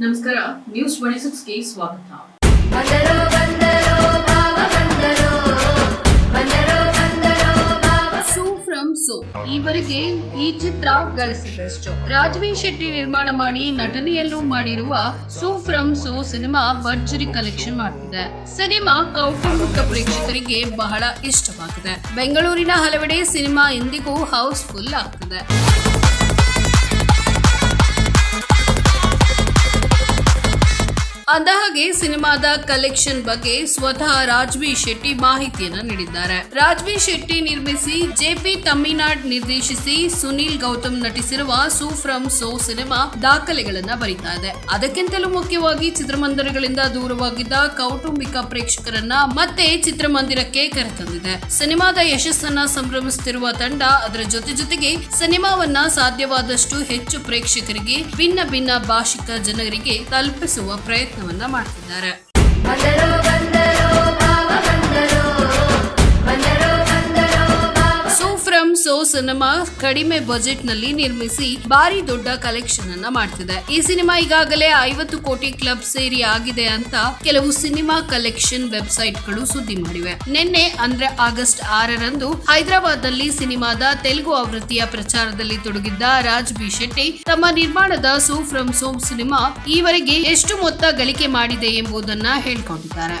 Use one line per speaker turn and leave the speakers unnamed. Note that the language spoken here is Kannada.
ನಮಸ್ಕಾರ ನ್ಯೂಸ್ ಟ್ವೆಂಟಿ ಸಿಕ್ಸ್ಗೆ ಸ್ವಾಗತ.
ಸೂ ಫ್ರಮ್ ಸೋ. ಈವರೆಗೆ ಈ ಚಿತ್ರ ಗಳಿಸಿದಷ್ಟು. ರಾಜವೀರ್ ಶೆಟ್ಟಿ ನಿರ್ಮಾಣ ಮಾಡಿ ನಟನೆಯಲ್ಲೂ ಮಾಡಿರುವ ಸೂ ಫ್ರಮ್ ಸೋ ಸಿನಿಮಾ ಭರ್ಜರಿ ಕಲೆಕ್ಷನ್ ಮಾಡ್ತಿದೆ ಸಿನಿಮಾ ಕೌಟುಂಬಿಕ ಪ್ರೇಕ್ಷಕರಿಗೆ ಬಹಳ ಇಷ್ಟವಾಗಿದೆ. ಬೆಂಗಳೂರಿನ ಹಲವೆಡೆ ಸಿನಿಮಾ ಇಂದಿಗೂ ಹೌಸ್ಫುಲ್ ಆಗ್ತಿದೆ. ಅಂದಹಾಗೆ, ಸಿನಿಮಾದ ಕಲೆಕ್ಷನ್ ಬಗ್ಗೆ ಸ್ವತಃ ರಾಜ್ವಿ ಶೆಟ್ಟಿ ಮಾಹಿತಿಯನ್ನು ನೀಡಿದ್ದಾರೆ. ರಾಜ್ವಿ ಶೆಟ್ಟಿ ನಿರ್ಮಿಸಿ ಜೆಪಿ ತಮಿಳ್ನಾಡ್ ನಿರ್ದೇಶಿಸಿ ಸುನೀಲ್ ಗೌತಮ್ ನಟಿಸಿರುವ ಸೂ ಫ್ರಮ್ ಸೋ ಸಿನಿಮಾ ದಾಖಲೆಗಳನ್ನ ಬರೀತಾ ಇದೆ. ಅದಕ್ಕಿಂತಲೂ ಮುಖ್ಯವಾಗಿ ಚಿತ್ರಮಂದಿರಗಳಿಂದ ದೂರವಾಗಿದ್ದ ಕೌಟುಂಬಿಕ ಪ್ರೇಕ್ಷಕರನ್ನ ಮತ್ತೆ ಚಿತ್ರಮಂದಿರಕ್ಕೆ ಕರೆತಂದಿದೆ. ಸಿನಿಮಾದ ಯಶಸ್ಸನ್ನ ಸಂಭ್ರಮಿಸುತ್ತಿರುವ ತಂಡ ಅದರ ಜೊತೆ ಜೊತೆಗೆ ಸಿನಿಮಾವನ್ನ ಸಾಧ್ಯವಾದಷ್ಟು ಹೆಚ್ಚು ಪ್ರೇಕ್ಷಕರಿಗೆ ಭಿನ್ನ ಭಿನ್ನ ಭಾಷಿಕ ಜನರಿಗೆ ತಲುಪಿಸುವ ಪ್ರಯತ್ನವನ್ನ ಮಾಡ್ತಿದ್ದಾರೆ. ಸೋ ಸಿನಿಮಾ ಕಡಿಮೆ ಬಜೆಟ್ನಲ್ಲಿ ನಿರ್ಮಿಸಿ ಭಾರಿ ದೊಡ್ಡ ಕಲೆಕ್ಷನ್ ಅನ್ನ ಮಾಡ್ತಿದೆ. ಈ ಸಿನಿಮಾ ಈಗಾಗಲೇ ಐವತ್ತು ಕೋಟಿ ಕ್ಲಬ್ ಸೇರಿ ಆಗಿದೆ ಅಂತ ಕೆಲವು ಸಿನಿಮಾ ಕಲೆಕ್ಷನ್ ವೆಬ್ಸೈಟ್ಗಳು ಸುದ್ದಿ ಮಾಡಿವೆ. ನಿನ್ನೆ ಅಂದ್ರೆ ಆಗಸ್ಟ್ ಆರರಂದು ಹೈದರಾಬಾದ್ನಲ್ಲಿ ಸಿನಿಮಾದ ತೆಲುಗು ಆವೃತ್ತಿಯ ಪ್ರಚಾರದಲ್ಲಿ ತೊಡಗಿದ್ದ ರಾಜ್ ಬಿ ಶೆಟ್ಟಿ, ತಮ್ಮ ನಿರ್ಮಾಣದ ಸೋ ಫ್ರಮ್ ಸೋಮ್ ಸಿನಿಮಾ ಈವರೆಗೆ ಎಷ್ಟು ಮೊತ್ತ ಗಳಿಕೆ ಮಾಡಿದೆ ಎಂಬುದನ್ನ ಹೇಳ್ಕೊಂಡಿದ್ದಾರೆ.